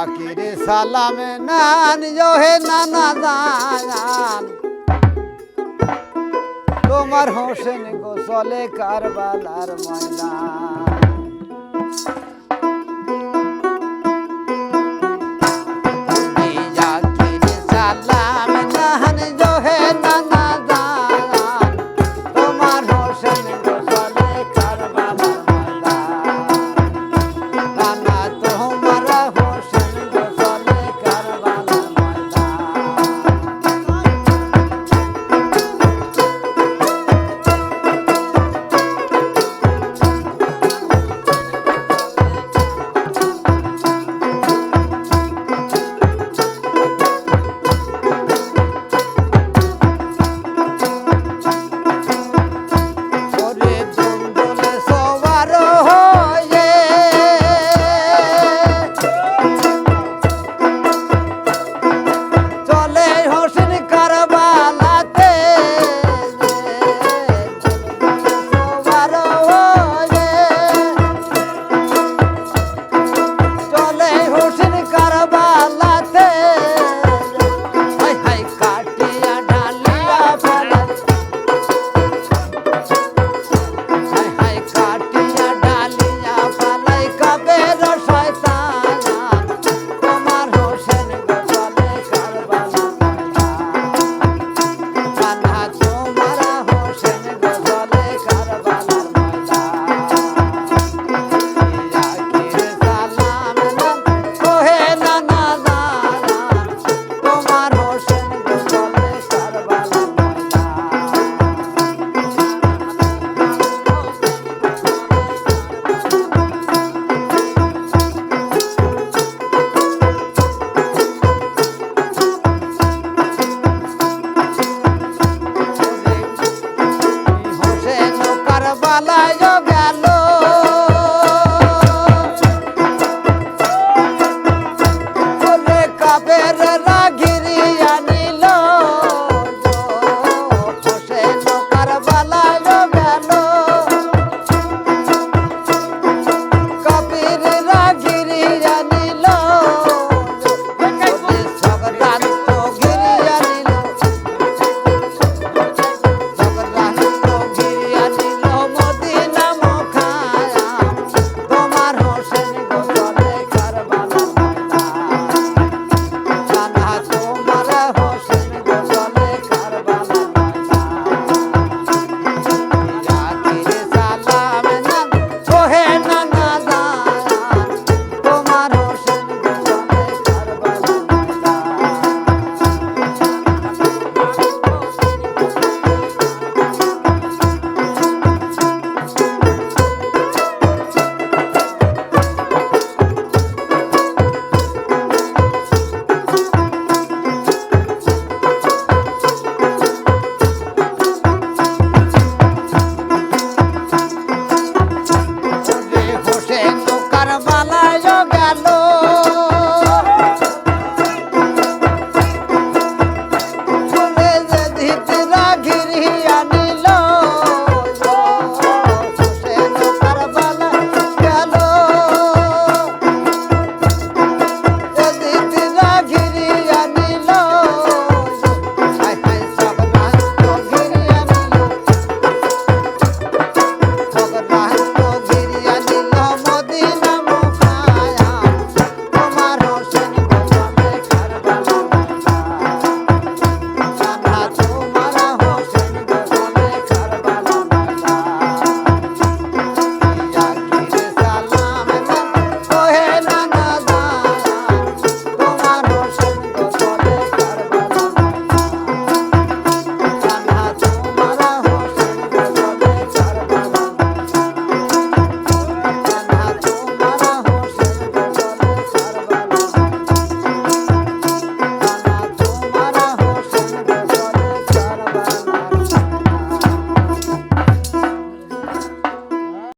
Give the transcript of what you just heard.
আকিরে সালামে নান জহে নানা দান তোমার হোসেন গোসলে কারবালার ময়দান।